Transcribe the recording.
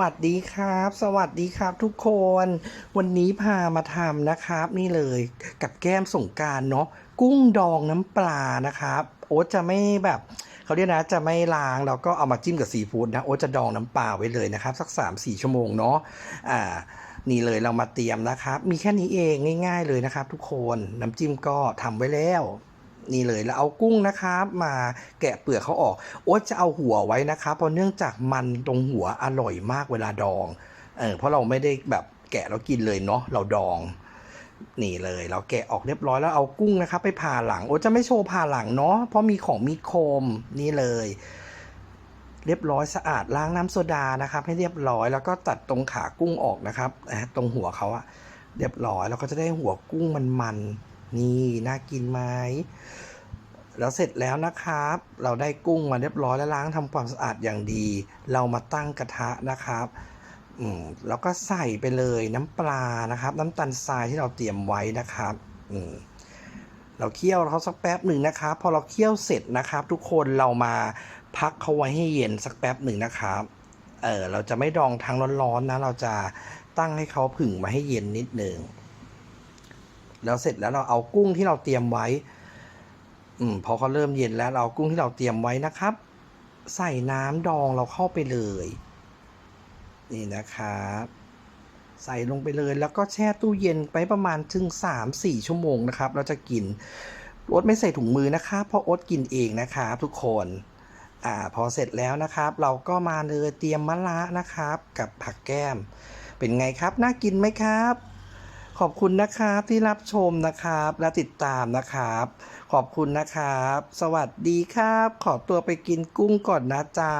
สวัสดีครับ สวัสดีครับทุกคน วันนี้พามาทำนะครับ นี่เลยกับแก้มสงการเนาะกุ้งดองน้ำปลานะครับ โอ๊ตจะไม่แบบเขาเรียกนะจะไม่ล้างแล้วก็เอามาจิ้มกับซีฟู้ดนะโอ๊ตจะดองน้ำปลาไว้เลยนะครับ สัก 3-4 ชั่วโมงเนาะอ่านี่เลยเรามาเตรียมนะครับ มีแค่นี้เองง่าย ๆ เลยนะครับ ทุกคนน้ำจิ้มก็ทำไว้แล้ว นี่เลยแล้วเอากุ้งนะครับ มาแกะเปลือกเขาออกโอ๊ตจะเอาหัวไว้นะครับ เพราะเนื่องจากมันตรงหัวอร่อยมากเวลาดองเออเพราะเราไม่ได้แบบแกะแล้วกินเลยเนาะเราดองนี่เลย เราแกะออกเรียบร้อยแล้วเอากุ้งนะครับ ไปผ่าหลังโอ๊ตจะไม่โชว์ผ่าหลังเนาะเพราะมีของมีคมนี่เลย เรียบร้อยสะอาดล้างน้ำโซดานะครับ ให้เรียบร้อยแล้วก็ตัดตรงขากุ้งออกนะครับตรงหัวเขาอะเรียบร้อยแล้วก็จะได้หัวกุ้งมันๆ นี่น่ากินไหมแล้วเสร็จแล้วนะครับ เราได้กุ้งมาเรียบร้อยแล้วล้างทำความสะอาดอย่างดี เรามาตั้งกระทะนะครับอืมแล้วก็ใส่ไปเลยน้ำปลานะครับ น้ำตาลทรายที่เราเตรียมไว้นะครับอืมเราเคี่ยวเขาสักแป๊บหนึ่งนะครับ พอเราเคี่ยวเสร็จนะครับ ทุกคนเรามาพักเขาไว้ให้เย็นสักแป๊บหนึ่งนะครับเออเราจะไม่ดองทั้งร้อนๆนะ เราจะตั้งให้เขาผึ่งมาให้เย็นนิดหนึ่ง แล้วเสร็จแล้วเราเอากุ้งที่เราเตรียมไว้ อืมพอเขาเริ่มเย็นแล้วเราเอากุ้งที่เราเตรียมไว้นะครับ ใส่น้ำดองเราเข้าไปเลย นี่นะครับใส่ลงไปเลยแล้วก็แช่ตู้เย็นไปประมาณถึง 3-4 ชั่วโมงนะครับ เราจะกินโอ๊ตไม่ใส่ถุงมือนะครับเพราะโอ๊ตกินเองนะครับทุกคนอ่าพอเสร็จแล้วนะครับ เราก็มาเลยเตรียมมะระนะครับ กับผักแก้ม เป็นไงครับ น่ากินไหมครับ ขอบคุณนะครับที่รับชมนะครับและติดตามนะครับ ขอบคุณนะครับ สวัสดีครับ ขอตัวไปกินกุ้งก่อนนะจ๊ะ